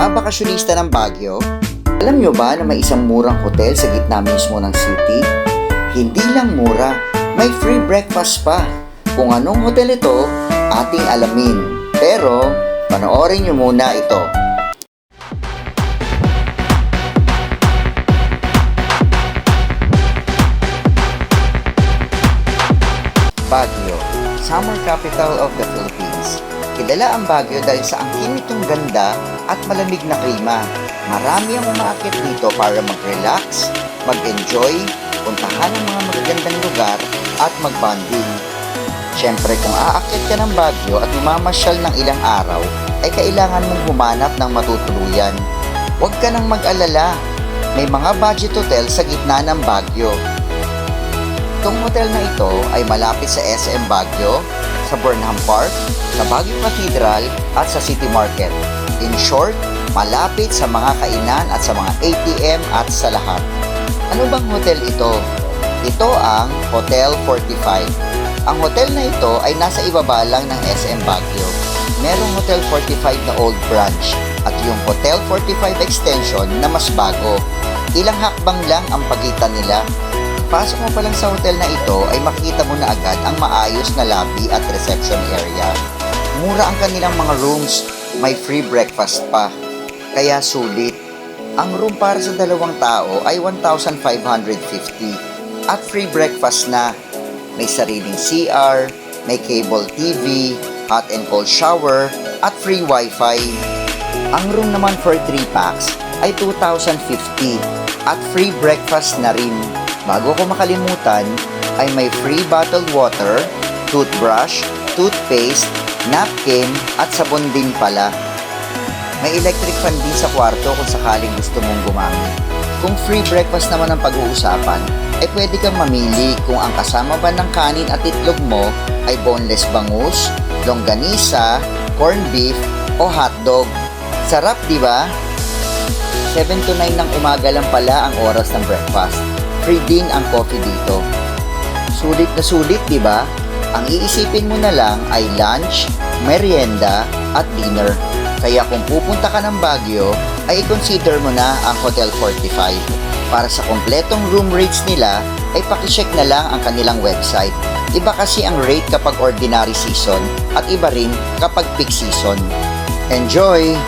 Mga bakasyonista ng Baguio, alam nyo ba na may isang murang hotel sa gitna mismo ng city? Hindi lang mura, may free breakfast pa. Kung anong hotel ito, ating alamin. Pero, panoorin nyo muna ito. Baguio, summer capital of the Philippines. Kilala ang Baguio dahil sa angkin nitong ganda at malamig na klima. Marami ang umakit dito para mag-relax, mag-enjoy, puntahan ang mga magagandang lugar at mag-bonding. Siyempre kung aakyat ka ng Baguio at mamamasyal ng ilang araw, ay kailangan mong humanap ng matutuluyan. Huwag ka nang mag-alala, may mga budget hotel sa gitna ng Baguio. Itong hotel na ito ay malapit sa SM Baguio, sa Burnham Park, sa Baguio Cathedral at sa City Market. In short, malapit sa mga kainan at sa mga ATM at sa lahat. Ano bang hotel ito? Ito ang Hotel 45. Ang hotel na ito ay nasa ibaba lang ng SM Baguio. Merong Hotel 45 na old branch at yung Hotel 45 extension na mas bago. Ilang hakbang lang ang pagitan nila Pasok mo pa lang sa hotel na ito ay makikita mo na agad ang maayos na lobby at reception area. Mura ang kanilang mga rooms, may free breakfast pa. Kaya sulit. Ang room para sa dalawang tao ay 1,550 at free breakfast na. May sariling CR, may cable TV, hot and cold shower, at free wifi. Ang room naman for 3 packs ay 2,050 at free breakfast na rin. Bago ko makalimutan, ay may free bottled water, toothbrush, toothpaste, napkin, at sabon din pala. May electric fan din sa kwarto kung sakaling gusto mong gumamit. Kung free breakfast naman ang pag-uusapan, ay pwede kang mamili kung ang kasama ba ng kanin at itlog mo ay boneless bangus, longganisa, corned beef, o hotdog. Sarap, di ba? 7 to 9 ng umaga lang pala ang oras ng breakfast. Free din ang coffee dito. Sulit na sulit, di ba? Ang iisipin mo na lang ay lunch, merienda, at dinner. Kaya kung pupunta ka ng Baguio, ay i-consider mo na ang Hotel 45. Para sa kompletong room rates nila, ay pakicheck na lang ang kanilang website. Iba kasi ang rate kapag ordinary season at iba rin kapag peak season. Enjoy!